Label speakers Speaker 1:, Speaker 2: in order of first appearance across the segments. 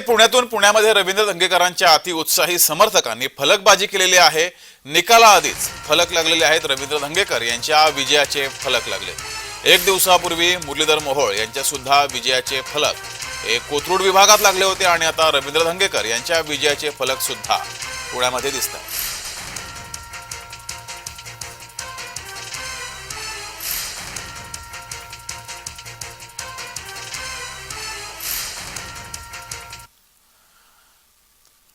Speaker 1: पुण्यातून पुण्यामध्ये रवींद्र दंगेकरांच्या अतिउत्साही समर्थकांनी फलकबाजी केलेली आहे. निकालाआधीच फलक लागलेले आहेत रवींद्र धंगेकर यांच्या विजयाचे फलक लागले. एक दिवसापूर्वी मुरलीधर मोहोळ यांच्या सुद्धा विजयाचे फलक हे कोथरूड विभागात लागले होते आणि आता रवींद्र धंगेकर यांच्या विजयाचे फलक सुद्धा पुण्यामध्ये दिसतात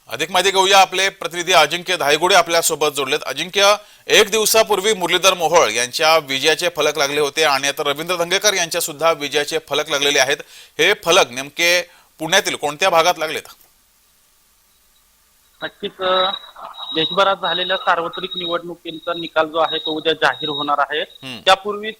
Speaker 1: अधिक माहिती घेऊया आपले प्रतिनिधी अजिंक्य धायगुडे आपल्यासोबत जोडलेत. अजिंक्य एक दिवसापूर्वी मुरलीधर मोहोळ यांच्या विजयाचे फलक लागले होते आणि आता रवींद्र धंगेकर यांच्या सुद्धा विजयाचे फलक लागलेले आहेत. हे फलक नेमके पुण्यातील कोणत्या भागात लागलेत?
Speaker 2: नक्कीच देशभरात झालेल्या सार्वत्रिक निवडणुकींचा निकाल जो आहे तो उद्या जाहीर होणार आहे. त्यापूर्वीच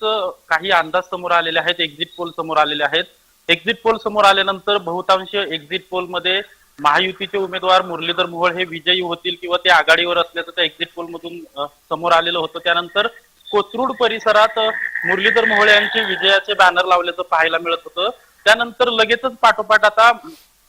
Speaker 2: काही अंदाज समोर आलेले आहेत एक्झिट पोल समोर आलेले आहेत. एक्झिट पोल समोर आल्यानंतर बहुतांश एक्झिट पोलमध्ये महायुतीचे उमेदवार मुरलीधर मोहोळ हे विजयी होतील किंवा ते आघाडीवर असल्याचं त्या एक्झिट पोल मधून समोर आलेलं होतं. त्यानंतर कोथरूड परिसरात मुरलीधर मोहोळ यांचे विजयाचे बॅनर लावल्याचं पाहायला मिळत होतं. त्यानंतर लगेचच पाठोपाठ आता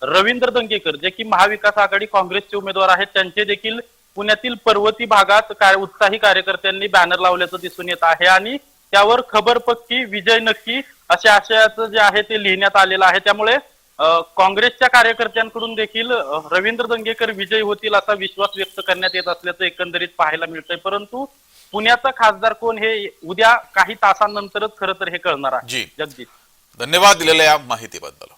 Speaker 2: रवींद्र दंगेकर जे की महाविकास आघाडी काँग्रेसचे उमेदवार आहेत त्यांचे देखील पुण्यातील पर्वती भागात काय उत्साही कार्यकर्त्यांनी बॅनर लावल्याचं दिसून येत आहे. आणि त्यावर खबर पक्की विजय नक्की अशा आशयाचं जे आहे ते लिहिण्यात आलेलं आहे. त्यामुळे काँग्रेसच्या कार्यकर्त्यांकडून देखील रवींद्र दंगेकर विजयी होतील असा विश्वास व्यक्त करण्यात येत असल्याचं एकंदरीत पाहायला मिळतंय. परंतु पुण्याचा खासदार कोण हे उद्या काही तासांनंतरच खरं तर हे कळणार आहे.
Speaker 1: जी.
Speaker 2: जगदीश
Speaker 1: धन्यवाद दिलेल्या या माहितीबद्दल.